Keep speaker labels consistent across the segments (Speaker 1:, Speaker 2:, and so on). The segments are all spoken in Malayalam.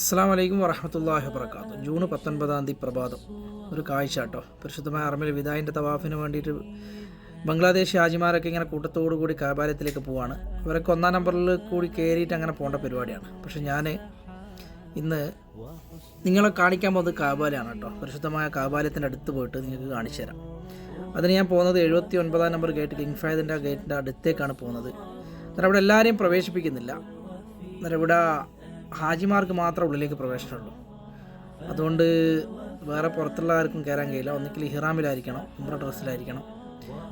Speaker 1: അസ്സാം വലൈക്കും വറഹമത്തല്ലാഹി വബർക്കാത്തു ജൂൺ പത്തൊൻപതാം തീയതി പ്രഭാതം. ഒരു കാഴ്ച കേട്ടോ. പരിശുദ്ധമായ അറമിൽ വിദായിന്റെ തവാഫിന് വേണ്ടിയിട്ട് ബംഗ്ലാദേശ് ഹാജിമാരൊക്കെ ഇങ്ങനെ കൂട്ടത്തോടു കൂടി കാബാലയത്തിലേക്ക് പോവാണ്. ഇവരൊക്കെ ഒന്നാം നമ്പറിൽ കൂടി കയറിയിട്ട് അങ്ങനെ പോകേണ്ട പരിപാടിയാണ്. പക്ഷെ ഞാൻ ഇന്ന് നിങ്ങളെ കാണിക്കാൻ പോകുന്നത് കാബാലയാണ് കേട്ടോ. പരിശുദ്ധമായ കാബാലയത്തിന്റെ അടുത്ത് പോയിട്ട് നിങ്ങൾക്ക് കാണിച്ചു തരാം. അതിന് ഞാൻ പോകുന്നത് എഴുപത്തി ഒൻപതാം നമ്പർ ഗേറ്റ് കിങ് ഫയദിന്റെ ഗേറ്റിന്റെ അടുത്തേക്കാണ് പോകുന്നത്. അന്നേരം അവിടെ എല്ലാവരെയും പ്രവേശിപ്പിക്കുന്നില്ല. അന്നേരം ഇവിടെ ഹാജിമാർക്ക് മാത്രമേ ഉള്ളിലേക്ക് പ്രവേശനമുള്ളൂ അതുകൊണ്ട് വേറെ പുറത്തുള്ള ആർക്കും കയറാൻ കഴിയില്ല. ഒന്നിക്കിൽ ഇഹ്റാമിലായിരിക്കണം ഉമ്ര ഡ്രസ്സിലായിരിക്കണം.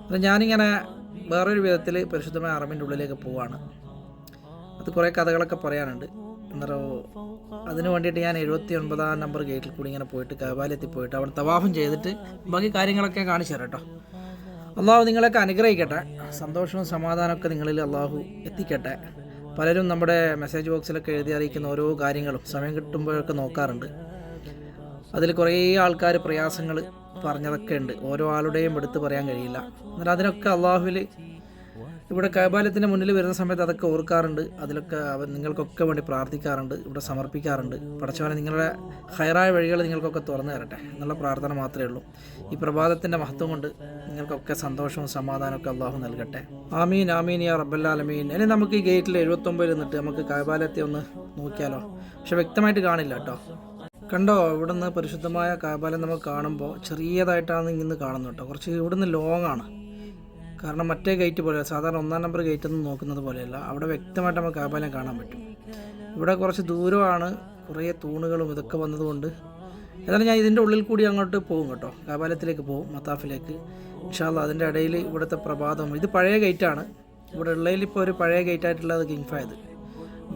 Speaker 1: അപ്പം ഞാനിങ്ങനെ വേറൊരു വിധത്തിൽ പരിശുദ്ധമായ അറബിന്റെ ഉള്ളിലേക്ക് പോവാണ്. അത് കുറേ കഥകളൊക്കെ പറയാനുണ്ട്. അന്നേരം അതിന് വേണ്ടിയിട്ട് ഞാൻ എഴുപത്തി ഒൻപതാം നമ്പർ ഗേറ്റിൽ കൂടി ഇങ്ങനെ പോയിട്ട് കബാലെത്തി പോയിട്ട് അവിടെ തവാഫം ചെയ്തിട്ട് ബാക്കി കാര്യങ്ങളൊക്കെ കാണിച്ചു തരാം കേട്ടോ. അള്ളാഹു നിങ്ങളൊക്കെ അനുഗ്രഹിക്കട്ടെ. സന്തോഷവും സമാധാനമൊക്കെ നിങ്ങളിൽ അള്ളാഹു എത്തിക്കട്ടെ. പലരും നമ്മുടെ മെസ്സേജ് ബോക്സിലൊക്കെ എഴുതി അറിയിക്കുന്ന ഓരോ കാര്യങ്ങളും സമയം കിട്ടുമ്പോഴൊക്കെ നോക്കാറുണ്ട്. അതിൽ കുറേ ആൾക്കാർ പ്രയാസങ്ങൾ പറഞ്ഞതൊക്കെ ഉണ്ട്. ഓരോ ആളുടെയും എടുത്ത് പറയാൻ കഴിയില്ല. എന്നാൽ അതിനൊക്കെ അള്ളാഹുവിൽ ഇവിടെ കൈബാലത്തിന്റെ മുന്നിൽ വരുന്ന സമയത്ത് അതൊക്കെ ഓർക്കാറുണ്ട്. അതിലൊക്കെ അവർ നിങ്ങൾക്കൊക്കെ വേണ്ടി പ്രാർത്ഥിക്കാറുണ്ട് ഇവിടെ സമർപ്പിക്കാറുണ്ട്. പടച്ചവനെ നിങ്ങളുടെ ഹയറായ വഴികൾ നിങ്ങൾക്കൊക്കെ തുറന്നു തരട്ടെ എന്നുള്ള പ്രാർത്ഥന മാത്രമേ ഉള്ളൂ. ഈ പ്രഭാതത്തിന്റെ മഹത്വം കൊണ്ട് നിങ്ങൾക്കൊക്കെ സന്തോഷവും സമാധാനമൊക്കെ അള്ളാഹു നൽകട്ടെ. ആമീൻ ആമീൻ യാ റബ്ബല്ലാലമീൻ ഇനി നമുക്ക് ഈ ഗേറ്റിൽ എഴുപത്തൊമ്പതിൽ നിന്നിട്ട് നമുക്ക് കൈബാലത്തെ ഒന്ന് നോക്കിയാലോ? പക്ഷെ വ്യക്തമായിട്ട് കാണില്ല കേട്ടോ. കണ്ടോ ഇവിടുന്ന് പരിശുദ്ധമായ കാബാലം നമുക്ക് കാണുമ്പോൾ ചെറിയതായിട്ടാണ് ഇന്ന് കാണുന്നത് കേട്ടോ. കുറച്ച് ഇവിടുന്ന് ലോങ്ങാണ് കാരണം മറ്റേ ഗേറ്റ് പോലെ സാധാരണ ഒന്നാം നമ്പർ ഗേറ്റ് ഒന്നും നോക്കുന്നത് പോലെയല്ല. അവിടെ വ്യക്തമായിട്ട് നമുക്ക് കാബാലം കാണാൻ പറ്റും. ഇവിടെ കുറച്ച് ദൂരമാണ് കുറേ തൂണുകളും ഇതൊക്കെ വന്നതുകൊണ്ട്. എന്നാലും ഞാൻ ഇതിന്റെ ഉള്ളിൽ കൂടി അങ്ങോട്ട് പോകും കേട്ടോ. കാബാലത്തിലേക്ക് പോകും മത്താഫിലേക്ക്. ഇൻഷാല്ല അതിന്റെ ഇടയിൽ ഇവിടുത്തെ പ്രഭാതം. ഇത് പഴയ ഗേറ്റാണ് ഇവിടെ ഉള്ളതിൽ ഇപ്പോൾ ഒരു പഴയ ഗേറ്റായിട്ടുള്ളത് ആയിട്ടുള്ളത് കിങ്ഫായത്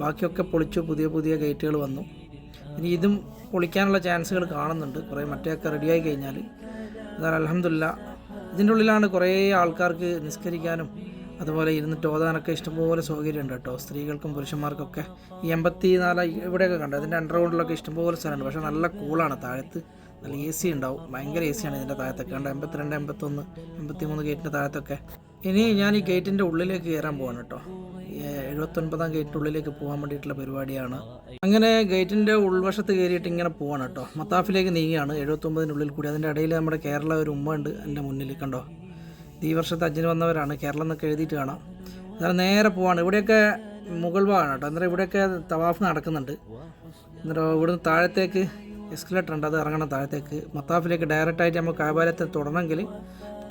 Speaker 1: ബാക്കിയൊക്കെ പൊളിച്ചു പുതിയ പുതിയ ഗേറ്റുകൾ വന്നു. ഇനി ഇതും പൊളിക്കാനുള്ള ചാൻസുകൾ കാണുന്നുണ്ട്. കുറേ മറ്റേയൊക്കെ റെഡിയായി കഴിഞ്ഞാൽ എന്നാൽ അലഹമില്ല ഇതിന്റെ ഉള്ളിലാണ് കുറേ ആൾക്കാർക്ക് നിസ്കരിക്കാനും അതുപോലെ ഇരുന്നിട്ട് ഓതാനൊക്കെ ഇഷ്ടംപോലെ സൗകര്യമുണ്ട് കേട്ടോ. സ്ത്രീകൾക്കും പുരുഷന്മാർക്കൊക്കെ ഈ എൺപത്തി നാല് ഇവിടെയൊക്കെ കണ്ടു? അതിന്റെ അണ്ടർഗ്രൗണ്ടിലൊക്കെ ഇഷ്ടംപോലെ സ്ഥലമുണ്ട്. പക്ഷേ നല്ല കൂളാണ്. താഴത്ത് നല്ല എ സി ഉണ്ടാവും. ഭയങ്കര എ സിയാണ് ഇതിന്റെ താഴത്തൊക്കെ. കണ്ട? എൺപത്തിരണ്ട് എൺപത്തൊന്ന് എൺപത്തി മൂന്ന് ഗേറ്റിന്റെ താഴത്തൊക്കെ. ഇനി ഞാൻ ഈ ഗേറ്റിന്റെ ഉള്ളിലേക്ക് കയറാൻ പോവാണ് കേട്ടോ. എഴുപത്തൊൻപതാം ഗേറ്റിന്റെ ഉള്ളിലേക്ക് പോകാൻ വേണ്ടിയിട്ടുള്ള പരിപാടിയാണ്. അങ്ങനെ ഗേറ്റിന്റെ ഉൾവശത്ത് കയറിയിട്ട് ഇങ്ങനെ പോവാണ് കേട്ടോ. മത്താഫിലേക്ക് നീങ്ങിയാണ് എഴുപത്തൊമ്പതിന്റെ ഉള്ളിൽ കൂടി. അതിന്റെ ഇടയിൽ നമ്മുടെ കേരള ഒരു ഉമ്മ ഉണ്ട് എന്റെ മുന്നിൽ കണ്ടോ. ഈ വർഷത്തെ അജ്ഞന് വന്നവരാണ്. കേരളം എന്നൊക്കെ എഴുതിയിട്ട് കാണാം. അന്നേരം നേരെ പോവാണ്. ഇവിടെയൊക്കെ മുകൾ ഭാഗമാണ് കേട്ടോ. അന്നേരം ഇവിടെയൊക്കെ തവാഫ് നടക്കുന്നുണ്ട്. അന്നേരം ഇവിടുന്ന് താഴത്തേക്ക് എസ്കലേറ്റർ ഉണ്ട്. അത് ഇറങ്ങണം താഴത്തേക്ക്. മത്താഫിലേക്ക് ഡയറക്റ്റായിട്ട് നമുക്ക് കാബാലത്തെ തുടരണമെങ്കിൽ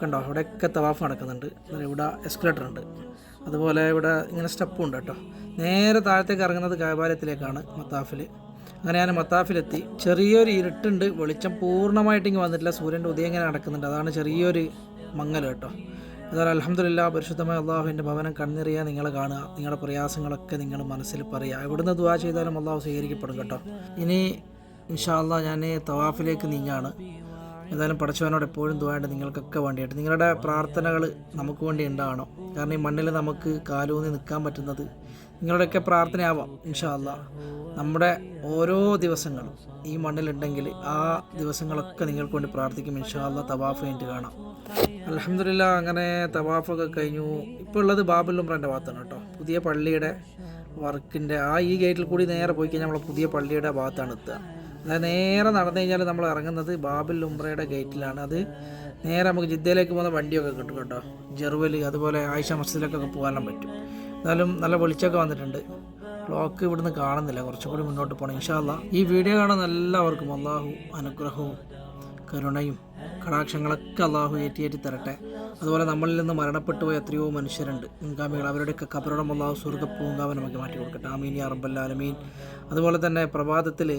Speaker 1: കണ്ടോ അവിടെയൊക്കെ തവാഫ് നടക്കുന്നുണ്ട്. ഇവിടെ എസ്കലേറ്റർ ഉണ്ട്. അതുപോലെ ഇവിടെ ഇങ്ങനെ സ്റ്റെപ്പും ഉണ്ട് കേട്ടോ. നേരെ താഴത്തേക്ക് ഇറങ്ങുന്നത് കാബാലയത്തിലേക്കാണ് മത്താഫിൽ അങ്ങനെ ഞാൻ മത്താഫിലെത്തി. ചെറിയൊരു ഇരുട്ടുണ്ട്. വെളിച്ചം പൂർണമായിട്ട് ഇങ്ങനെ വന്നിട്ടില്ല. സൂര്യന്റെ ഉദയം ഇങ്ങനെ നടക്കുന്നുണ്ട്. അതാണ് ചെറിയൊരു മങ്ങൽ കേട്ടോ. അതായത് അലഹമ്മദില്ല പരിശുദ്ധമായ അള്ളാഹുവിന്റെ ഭവനം കണ്ണിറിയാൻ നിങ്ങൾ കാണുക. നിങ്ങളുടെ പ്രയാസങ്ങളൊക്കെ നിങ്ങൾ മനസ്സിൽ പറയുക. എവിടുന്ന് ദുവാ ചെയ്താലും അള്ളാഹു സ്വീകരിക്കപ്പെടും കേട്ടോ. ഇനി ഇൻഷാ അള്ളാഹ് ഞാൻ തവാഫിലേക്ക് നീങ്ങാണ്. ഏതായാലും പഠിച്ചവനോട് എപ്പോഴും ദുവായിട്ട് നിങ്ങൾക്കൊക്കെ വേണ്ടിയിട്ട്. നിങ്ങളുടെ പ്രാർത്ഥനകൾ നമുക്ക് വേണ്ടി ഉണ്ടാവണം. കാരണം ഈ മണ്ണിൽ നമുക്ക് കാലൂന്നി നിൽക്കാൻ പറ്റുന്നത് നിങ്ങളുടെയൊക്കെ പ്രാർത്ഥനയാവാം ഇൻഷാല്ല നമ്മുടെ ഓരോ ദിവസങ്ങളും ഈ മണ്ണിലുണ്ടെങ്കിൽ ആ ദിവസങ്ങളൊക്കെ നിങ്ങൾക്ക് വേണ്ടി പ്രാർത്ഥിക്കും ഇൻഷാല്ല തവാഫ് കഴിഞ്ഞിട്ട് കാണാം. അലഹമില്ല അങ്ങനെ തവാഫൊക്കെ കഴിഞ്ഞു. ഇപ്പോൾ ഉള്ളത് ബാബുൽ ഉമ്രന്റെ ഭാഗത്താണ് കേട്ടോ. പുതിയ പള്ളിയുടെ വർക്കിന്റെ ആ ഈ ഗേറ്റിൽ കൂടി നേരെ പോയി കഴിഞ്ഞാൽ നമ്മൾ പുതിയ പള്ളിയുടെ ഭാഗത്താണ് എത്തുക. അതായത് നേരെ നടന്നു കഴിഞ്ഞാൽ നമ്മൾ ഇറങ്ങുന്നത് ബാബിൽ ഉംറയുടെ ഗേറ്റിലാണ്. അത് നേരെ നമുക്ക് ജിദ്ദയിലേക്ക് പോകുന്ന വണ്ടിയൊക്കെ കിട്ടും കേട്ടോ. ജെറുവൽ അതുപോലെ ആയിഷ മസ്ജിദിലേക്കൊക്കെ പോകാനും പറ്റും. എന്നാലും നല്ല വെളിച്ചമൊക്കെ വന്നിട്ടുണ്ട്. ക്ലോക്ക് ഇവിടുന്ന് കാണുന്നില്ല. കുറച്ചും കൂടി മുന്നോട്ട് പോകണം ഇൻഷാല്ല ഈ വീഡിയോ കാണുന്ന എല്ലാവർക്കും അള്ളാഹു അനുഗ്രഹവും കരുണയും കടാക്ഷങ്ങളൊക്കെ അള്ളാഹു ഏറ്റിയേറ്റി തരട്ടെ. അതുപോലെ നമ്മളിൽ നിന്ന് മരണപ്പെട്ടു പോയ എത്രയോ മനുഷ്യരുണ്ട്. മുൻഗാമികൾ അവരുടെയൊക്കെ കബറടം അള്ളാഹു സ്വർഗ പൂങ്കാവനമൊക്കെ മാറ്റി കൊടുക്കട്ടെ. ആമീൻ അറബല്ലാലമീൻ അതുപോലെ തന്നെ പ്രഭാതത്തിൽ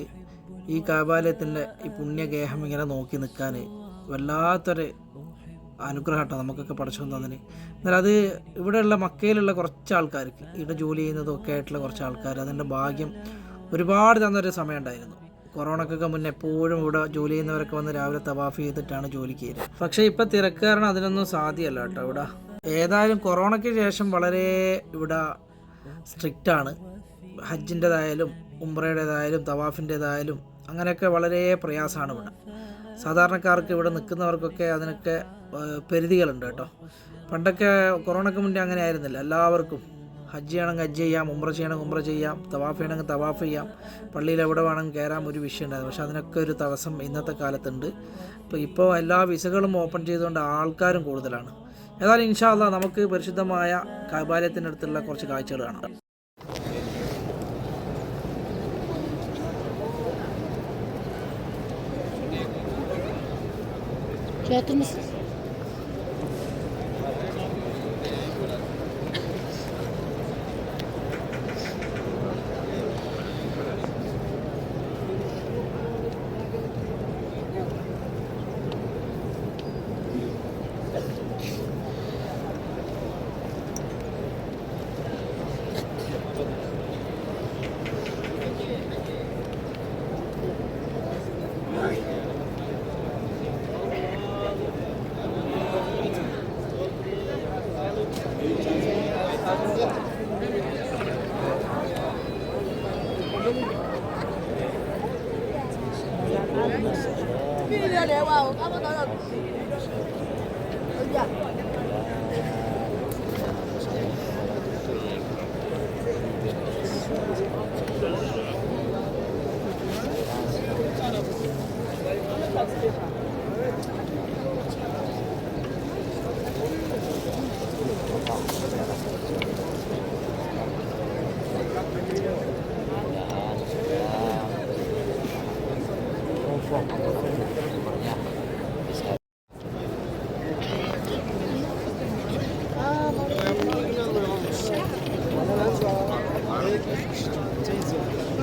Speaker 1: ഈ കാബാലയത്തിന്റെ ഈ പുണ്യഗേഹം ഇങ്ങനെ നോക്കി നിൽക്കാൻ വല്ലാത്തൊരു അനുഗ്രഹം കേട്ടോ നമുക്കൊക്കെ പഠിച്ചു തന്നതിന്. എന്നാൽ അത് ഇവിടെയുള്ള മക്കയിലുള്ള കുറച്ച് ആൾക്കാർക്ക് ഇവിടെ ജോലി ചെയ്യുന്നതും ഒക്കെ ആയിട്ടുള്ള കുറച്ച് ആൾക്കാർ അതിന്റെ ഭാഗ്യം ഒരുപാട് തന്നൊരു സമയം ഉണ്ടായിരുന്നു. കൊറോണക്കൊക്കെ മുന്നേ എപ്പോഴും ഇവിടെ ജോലി ചെയ്യുന്നവരൊക്കെ വന്ന് രാവിലെ തവാഫ് ചെയ്തിട്ടാണ് ജോലിക്ക് ചെയ്യുന്നത് പക്ഷേ ഇപ്പം തിരക്കാരണം അതിനൊന്നും സാധ്യമല്ല കേട്ടോ ഇവിടെ. ഏതായാലും കൊറോണയ്ക്ക് ശേഷം വളരെ ഇവിടെ സ്ട്രിക്റ്റാണ്. ഹജ്ജിന്റെതായാലും ഉംറയുടേതായാലും തവാഫിന്റെതായാലും അങ്ങനെയൊക്കെ വളരെ പ്രയാസമാണ് ഇവിടെ. സാധാരണക്കാർക്ക് ഇവിടെ നിൽക്കുന്നവർക്കൊക്കെ അതിനൊക്കെ പരിധികളുണ്ട് കേട്ടോ. പണ്ടൊക്കെ കൊറോണയ്ക്ക് മുന്നേ അങ്ങനെ ആയിരുന്നില്ല. എല്ലാവർക്കും ഹജ്ജ് ചെയ്യണമെങ്കിൽ ഹജ്ജ് ചെയ്യാം ഉമ്ര ചെയ്യണമെങ്കിൽ ഉമ്ര ചെയ്യാം തവാഫ് ചെയ്യണമെങ്കിൽ തവാഫ് ചെയ്യാം. പള്ളിയിൽ എവിടെ വേണമെങ്കിൽ കയറാൻ ഒരു വിഷയം ഉണ്ടായിരുന്നു. പക്ഷേ അതിനൊക്കെ ഒരു തടസ്സം ഇന്നത്തെ കാലത്തുണ്ട്. അപ്പോൾ ഇപ്പോൾ എല്ലാ വിസകളും ഓപ്പൺ ചെയ്തുകൊണ്ട് ആൾക്കാരും കൂടുതലാണ്. ഏതായാലും ഇൻഷാല്ല നമുക്ക് പരിശുദ്ധമായ കാബാലയത്തിനടുത്തുള്ള കുറച്ച് കാഴ്ചകൾ കാണാം.
Speaker 2: Fiyatı?
Speaker 3: 15 лет.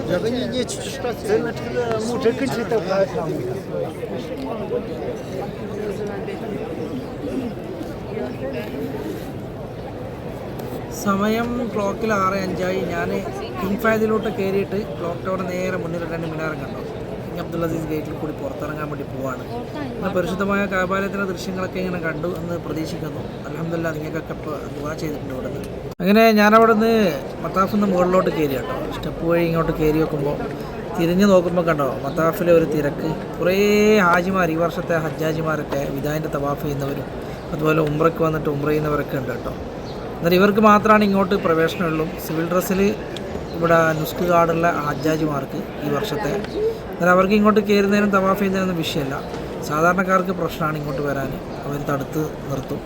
Speaker 3: Znaczy, muszę kończyć
Speaker 1: സമയം ക്ലോക്കിൽ ആറ് അഞ്ചായി. ഞാൻ കിങ് കയറിയിട്ട് ക്ലോക്ക് ടവർ നേരെ മുന്നിൽ രണ്ട് മിനാരം കണ്ടു. കിങ് അബ്ദുൽ അസീസ് ഗേറ്റിൽ കൂടി പുറത്തിറങ്ങാൻ വേണ്ടി പോവാണ്. അങ്ങനെ പരിശുദ്ധമായ കാപാലയത്തിന്റെ ദൃശ്യങ്ങളൊക്കെ ഇങ്ങനെ കണ്ടു എന്ന് പ്രതീക്ഷിക്കുന്നു. അലഹമില്ല നിങ്ങൾക്കൊക്കെ ഇപ്പോൾ ദുവാ ചെയ്തിട്ടുണ്ട് ഇവിടെ അങ്ങനെ ഞാനവിടെ നിന്ന് മത്താഫിൽ മുകളിലോട്ട് കയറി കേട്ടോ. സ്റ്റെപ്പ് വഴി ഇങ്ങോട്ട് കയറി വെക്കുമ്പോൾ തിരിഞ്ഞു നോക്കുമ്പോൾ കണ്ടോ മത്താഫിലെ ഒരു തിരക്ക്. കുറേ ഹാജിമാർ ഈ വർഷത്തെ ഹജ്ജാജിമാരൊക്കെ വിദാന്റെ തവാഫ് ചെയ്യുന്നവരും അതുപോലെ ഉമ്രയ്ക്ക് വന്നിട്ട് ഉമ്ര ചെയ്യുന്നവരൊക്കെ ഉണ്ട് കേട്ടോ. എന്നാൽ ഇവർക്ക് മാത്രമാണ് ഇങ്ങോട്ട് പ്രവേശനമുള്ളൂ. സിവിൽ ഡ്രസ്സിൽ ഇവിടെ നുസ്ക് കാർഡുള്ള ഹജ്ജാജിമാർക്ക് ഈ വർഷത്തെ. എന്നാൽ അവർക്ക് ഇങ്ങോട്ട് കയറുന്നതിനും തവാഫ് ചെയ്യുന്നതിനൊന്നും വിഷയമല്ല സാധാരണക്കാർക്ക് പ്രശ്നമാണ് ഇങ്ങോട്ട് വരാൻ അവർ തടുത്ത് നിർത്തും.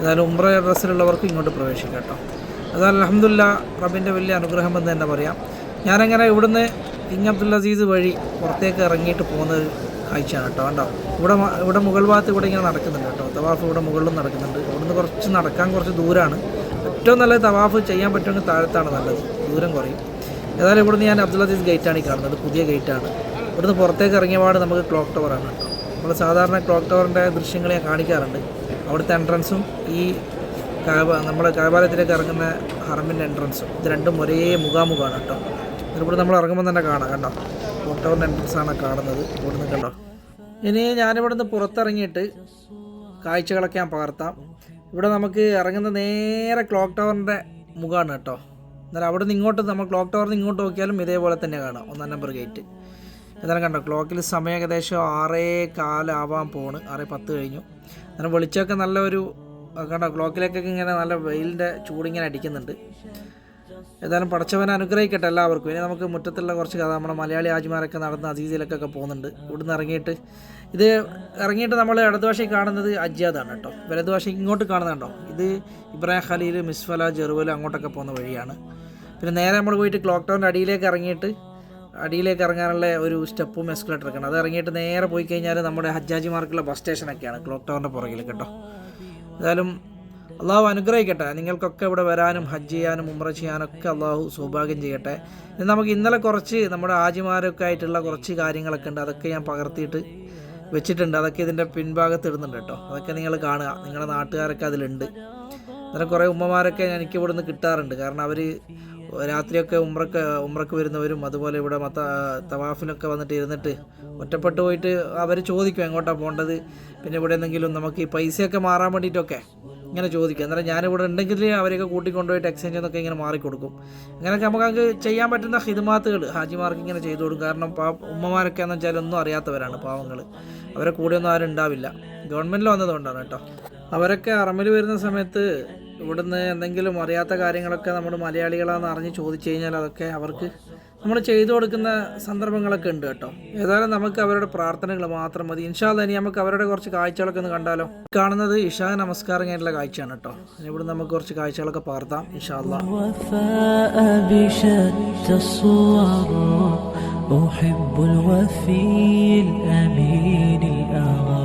Speaker 1: ഏതായാലും ഉംറ ഡ്രസ്സിലുള്ളവർക്ക് ഇങ്ങോട്ട് പ്രവേശിക്കാം കേട്ടോ. അതായത് അലഹമുല്ല റബിന്റെ വലിയ അനുഗ്രഹം എന്ന് തന്നെ പറയാം. ഞാനങ്ങനെ ഇവിടുന്ന് കിങ് അബ്ദുൽ അസീസ് വഴി പുറത്തേക്ക് ഇറങ്ങിയിട്ട് പോകുന്ന ഒരു കാഴ്ചയാണ് കേട്ടോ. കണ്ടോ? ഇവിടെ ഇവിടെ മുകൾ ഭാഗത്ത് ഇവിടെ ഇങ്ങനെ നടക്കുന്നുണ്ട് കേട്ടോ. തവാഫ് ഇവിടെ മുകളിലും നടക്കുന്നുണ്ട്. ഇവിടുന്ന് കുറച്ച് നടക്കാൻ കുറച്ച് ദൂരമാണ് ഏറ്റവും നല്ല തവാഫ് ചെയ്യാൻ പറ്റുമെങ്കിൽ താഴത്താണ് നല്ലത്. ദൂരം കുറയും. ഏതായാലും ഇവിടുന്ന് ഞാൻ അബ്ദുൽ അസീസ് ഗേറ്റാണ് ഈ കാണുന്നത്. പുതിയ ഗേറ്റാണ്. ഇവിടുന്ന് പുറത്തേക്ക് ഇറങ്ങിയ പാട് നമുക്ക് ക്ലോക്ക് ടവറാണ് കേട്ടോ. നമ്മൾ സാധാരണ ക്ലോക്ക് ടവറിന്റെ ദൃശ്യങ്ങൾ ഞാൻ കാണിക്കാറുണ്ട്. അവിടുത്തെ എൻട്രൻസും ഈ കാബ നമ്മുടെ കാബാലയത്തിലേക്ക് ഇറങ്ങുന്ന ഹറമിന്റെ എൻട്രൻസും ഇത് രണ്ടും ഒരേ മുഖാമുഖമാണ് കേട്ടോ. ഇവിടെ നമ്മൾ ഇറങ്ങുമ്പോൾ തന്നെ കാണാം കണ്ടോ? ഫോട്ടോറിന്റെ എൻട്രൻസാണ് കാണുന്നത്. ഇവിടുന്ന് കണ്ടോ? ഇനി ഞാനിവിടുന്ന് പുറത്തിറങ്ങിയിട്ട് കാഴ്ചകളൊക്കെ ഞാൻ പകർത്താം. ഇവിടെ നമുക്ക് ഇറങ്ങുന്ന നേരെ ക്ലോക്ക് ടവറിന്റെ മുഖമാണ് കേട്ടോ. എന്നാലും അവിടെ നിന്ന് ഇങ്ങോട്ട് നമ്മൾ ക്ലോക്ക് ടവറിൽ നിന്ന് ഇങ്ങോട്ട് നോക്കിയാലും ഇതേപോലെ തന്നെ കാണാം. ഒന്നാം നമ്പർ ഗേറ്റ് എന്നാലും കണ്ടോ? ക്ലോക്കിൽ സമയം ഏകദേശം ആറേ കാലാവാൻ പോണ്. ആറേ പത്ത് കഴിഞ്ഞു. അങ്ങനെ വെളിച്ചമൊക്കെ നല്ല ഒരു കണ്ടോ ക്ലോക്കിലേക്കൊക്കെ ഇങ്ങനെ നല്ല വെയിലിന്റെ ചൂടിങ്ങനെ അടിക്കുന്നുണ്ട്. ഏതായാലും പടച്ചവനെ അനുഗ്രഹിക്കട്ടെ എല്ലാവർക്കും. ഇനി നമുക്ക് മുറ്റത്തുള്ള കുറച്ച് കഥ നമ്മുടെ മലയാളി ആജിമാരൊക്കെ നടന്ന് അസീസിലേക്കൊക്കെ പോകുന്നുണ്ട്. ഇവിടുന്ന് ഇറങ്ങിയിട്ട് ഇത് ഇറങ്ങിയിട്ട് നമ്മൾ ഇടതുവശം കാണുന്നത് അജ്ജാദാണ് കേട്ടോ. വലതുവശം ഇങ്ങോട്ട് കാണുന്നുണ്ടോ? ഇത് ഇബ്രാഹിം ഖലീൽ മിസ്ഫല ജെറുവൽ അങ്ങോട്ടൊക്കെ പോകുന്ന വഴിയാണ്. പിന്നെ നേരെ നമ്മൾ പോയിട്ട് ക്ലോക്ക് ടൗണിന്റെ അടിയിലേക്ക് ഇറങ്ങിയിട്ട് അടിയിലേക്ക് ഇറങ്ങാനുള്ള ഒരു സ്റ്റെപ്പും എസ്കലേറ്റർ ഒക്കെയാണ് അത് ഇറങ്ങിയിട്ട് നേരെ പോയി കഴിഞ്ഞാൽ നമ്മുടെ ഹജ്ജാജിമാർക്കുള്ള ബസ് സ്റ്റേഷനൊക്കെയാണ് ക്ലോക്ക് ടവറിന്റെ പുറകിൽ കേട്ടോ. എന്തായാലും അള്ളാഹു അനുഗ്രഹിക്കട്ടെ. നിങ്ങൾക്കൊക്കെ ഇവിടെ വരാനും ഹജ്ജ് ചെയ്യാനും ഉമ്ര ചെയ്യാനൊക്കെ അള്ളാഹു സൗഭാഗ്യം ചെയ്യട്ടെ. നമുക്ക് ഇന്നലെ കുറച്ച് നമ്മുടെ ആജിമാരൊക്കെ ആയിട്ടുള്ള കുറച്ച് കാര്യങ്ങളൊക്കെ ഉണ്ട്. അതൊക്കെ ഞാൻ പകർത്തിയിട്ട് വെച്ചിട്ടുണ്ട്. അതൊക്കെ ഇതിന്റെ പിൻഭാഗത്ത് ഇടുന്നുണ്ട് കേട്ടോ. അതൊക്കെ നിങ്ങൾ കാണുക. നിങ്ങളുടെ നാട്ടുകാരൊക്കെ അതിലുണ്ട്. അന്നേരം കുറേ ഉമ്മമാരൊക്കെ എനിക്ക് ഇവിടുന്ന് കിട്ടാറുണ്ട്. കാരണം അവർ രാത്രിയൊക്കെ ഉമ്രക്ക് ഉമ്രക്ക് വരുന്നവരും അതുപോലെ ഇവിടെ മത്ത തവാഫിലൊക്കെ വന്നിട്ട് ഇരുന്നിട്ട് ഒറ്റപ്പെട്ടു പോയിട്ട് അവർ ചോദിക്കും എങ്ങോട്ടാണ് പോകേണ്ടത് പിന്നെ ഇവിടെ എന്തെങ്കിലും നമുക്ക് ഈ പൈസയൊക്കെ മാറാൻ വേണ്ടിയിട്ടൊക്കെ ഇങ്ങനെ ചോദിക്കും. അന്നേരം ഞാനിവിടെ ഉണ്ടെങ്കിൽ അവരെയൊക്കെ കൂട്ടിക്കൊണ്ടുപോയിട്ട് എക്സ്ചേഞ്ച് എന്നൊക്കെ ഇങ്ങനെ മാറിക്കൊടുക്കും. അങ്ങനെയൊക്കെ നമുക്ക് അങ്ങ് ചെയ്യാൻ പറ്റുന്ന ഹിദ്മാത്തുകൾ ഹാജിമാർക്ക് ഇങ്ങനെ ചെയ്തു കൊടുക്കും. കാരണം പാ ഉമ്മമാരൊക്കെ എന്ന് വെച്ചാൽ ഒന്നും അറിയാത്തവരാണ് പാവങ്ങൾ അവരെ കൂടെയൊന്നും ആരും ഉണ്ടാവില്ല. ഗവൺമെന്റിൽ വന്നതുകൊണ്ടാണ് കേട്ടോ. അവരൊക്കെ അറമിൽ വരുന്ന സമയത്ത് ഇവിടുന്ന് എന്തെങ്കിലും അറിയാത്ത കാര്യങ്ങളൊക്കെ നമ്മൾ മലയാളികളാണെന്ന് അറിഞ്ഞ് ചോദിച്ചു കഴിഞ്ഞാൽ അതൊക്കെ അവർക്ക് നമ്മൾ ചെയ്തു കൊടുക്കുന്ന സന്ദർഭങ്ങളൊക്കെ ഉണ്ട് കേട്ടോ ഏതായാലും നമുക്ക് അവരുടെ പ്രാർത്ഥനകൾ മാത്രം മതി ഇൻഷാല്ല ഇനി നമുക്ക് അവരുടെ കുറച്ച് കാഴ്ചകളൊക്കെ ഒന്ന് കണ്ടാലോ കാണുന്നത് ഇഷാ നമസ്കാരം കഴിഞ്ഞിട്ടുള്ള കാഴ്ചയാണ് കേട്ടോ ഇനി ഇവിടെ നമുക്ക് കുറച്ച് കാഴ്ചകളൊക്കെ പാർത്താം ഇൻഷാല്ല
Speaker 2: الوفاء بشتى الصور أحب الوفي الأمين الأغر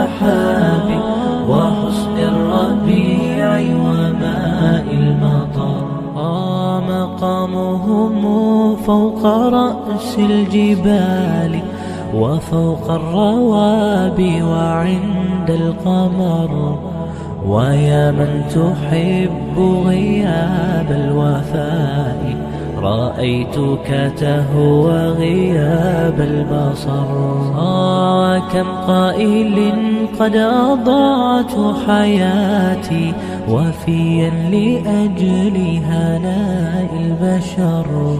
Speaker 2: فوق رأس الجبال وفوق الروابي وعند القمر. ويا من تحب غياب الوفاء رأيتك تهوى غياب البصر. آه كم قائل قد أضعت حياتي وفيا لأجل هناء البشر.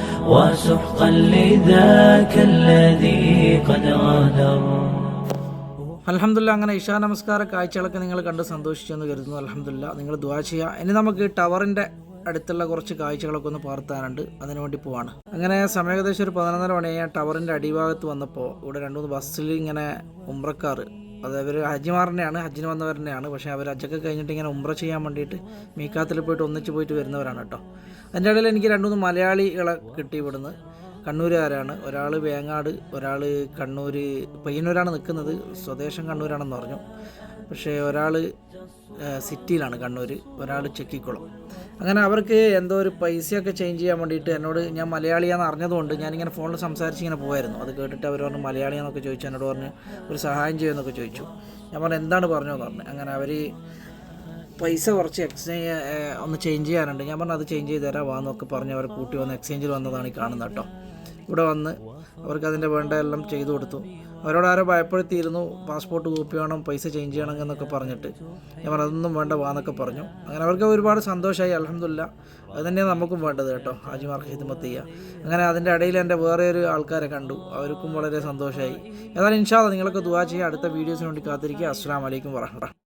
Speaker 2: وسحقا لذاك الذي قد غدر
Speaker 1: അലഹമില്ല അങ്ങനെ ഇഷാ നമസ്കാര കാഴ്ചകളൊക്കെ നിങ്ങൾ കണ്ട് സന്തോഷിച്ചെന്ന് കരുതുന്നു അലഹമില്ല നിങ്ങൾ ദ്വാ ചെയ്യുക ഇനി നമുക്ക് ടവറിൻ്റെ അടുത്തുള്ള കുറച്ച് കാഴ്ചകളൊക്കെ ഒന്ന് പാർത്താനുണ്ട് അതിനു വേണ്ടി പോവാണ് അങ്ങനെ സമയം ഏകദേശം ഒരു പതിനൊന്നര മണിയായി ടവറിൻ്റെ അടിഭാഗത്ത് വന്നപ്പോൾ ഇവിടെ രണ്ട് മൂന്ന് ബസ്സിൽ ഇങ്ങനെ ഉമ്രക്കാർ അത് അവർ ഹജ്ജിമാറിനെയാണ് ഹജ്ജിന് വന്നവരെന്നെയാണ്. പക്ഷെ അവർ ഹജ്ജൊക്കെ കഴിഞ്ഞിട്ട് ഇങ്ങനെ ഉമ്ര ചെയ്യാൻ വേണ്ടിയിട്ട് മീക്കാത്തിൽ പോയിട്ട് ഒന്നിച്ച് പോയിട്ട് വരുന്നവരാണ് കേട്ടോ. അതിന്റെ ഇടയിൽ എനിക്ക് രണ്ടുമൂന്ന് മലയാളികളെ കിട്ടി ഇവിടുന്ന്. കണ്ണൂരുകാരാണ്. ഒരാൾ വേങ്ങാട് ഒരാൾ കണ്ണൂർ പയ്യന്നൂരാണ് നിൽക്കുന്നത്. സ്വദേശം കണ്ണൂരാണെന്ന് പറഞ്ഞു. പക്ഷേ ഒരാൾ സിറ്റിയിലാണ് കണ്ണൂർ ഒരാൾ ചെക്കിക്കുളം. അങ്ങനെ അവർക്ക് എന്തോ ഒരു പൈസയൊക്കെ ചേഞ്ച് ചെയ്യാൻ വേണ്ടിയിട്ട് എന്നോട് ഞാൻ മലയാളിയാണെന്ന് അറിഞ്ഞതുകൊണ്ട് ഞാനിങ്ങനെ ഫോണിൽ സംസാരിച്ച് ഇങ്ങനെ പോയായിരുന്നു അത് കേട്ടിട്ട് അവർ പറഞ്ഞു മലയാളിയാന്നൊക്കെ ചോദിച്ചു. എന്നോട് പറഞ്ഞു ഒരു സഹായം ചെയ്യുമെന്നൊക്കെ ചോദിച്ചു. ഞാൻ പറഞ്ഞു എന്താണ് പറഞ്ഞതെന്ന് പറഞ്ഞു. അങ്ങനെ അവർ പൈസ കുറച്ച് എക്സ്ചേഞ്ച് ഒന്ന് ചേഞ്ച് ചെയ്യാനുണ്ട്. ഞാൻ പറഞ്ഞു അത് ചേഞ്ച് ചെയ്ത് തരാം വാന്നൊക്കെ പറഞ്ഞ് അവർ കൂട്ടി വന്ന് എക്സ്ചേഞ്ചിൽ വന്നതാണ് ഈ കാണുന്നത് കേട്ടോ. ഇവിടെ വന്ന് അവർക്ക് അതിന്റെ വേണ്ട എല്ലാം ചെയ്തു കൊടുത്തു. അവരോട് ആരോ ഭയപ്പെടുത്തിയിരുന്നു പാസ്പോർട്ട് കോപ്പി വേണം പൈസ ചേഞ്ച് ചെയ്യണം എന്നൊക്കെ പറഞ്ഞിട്ട്. ഞാൻ പറഞ്ഞു അതൊന്നും വേണ്ട വാന്നൊക്കെ പറഞ്ഞു. അങ്ങനെ അവർക്ക് ഒരുപാട് സന്തോഷമായി. അലഹമില്ല അത് തന്നെയാണ് നമുക്കും വേണ്ടത് കേട്ടോ ഹാജിമാർക്ക് ഹിദ്മത്ത് അങ്ങനെ അതിന്റെ ഇടയിൽ എന്റെ വേറെ ഒരു ആൾക്കാരെ കണ്ടു. അവർക്കും വളരെ സന്തോഷമായി. ഏതായാലും ഇൻഷാല്ല നിങ്ങൾക്ക് ദുവാ ചെയ്യുക അടുത്ത വീഡിയോസിന് വേണ്ടി കാത്തിരിക്കുക. അസ്സാം വലൈക്കും വറഹ്മത്തുള്ളാഹി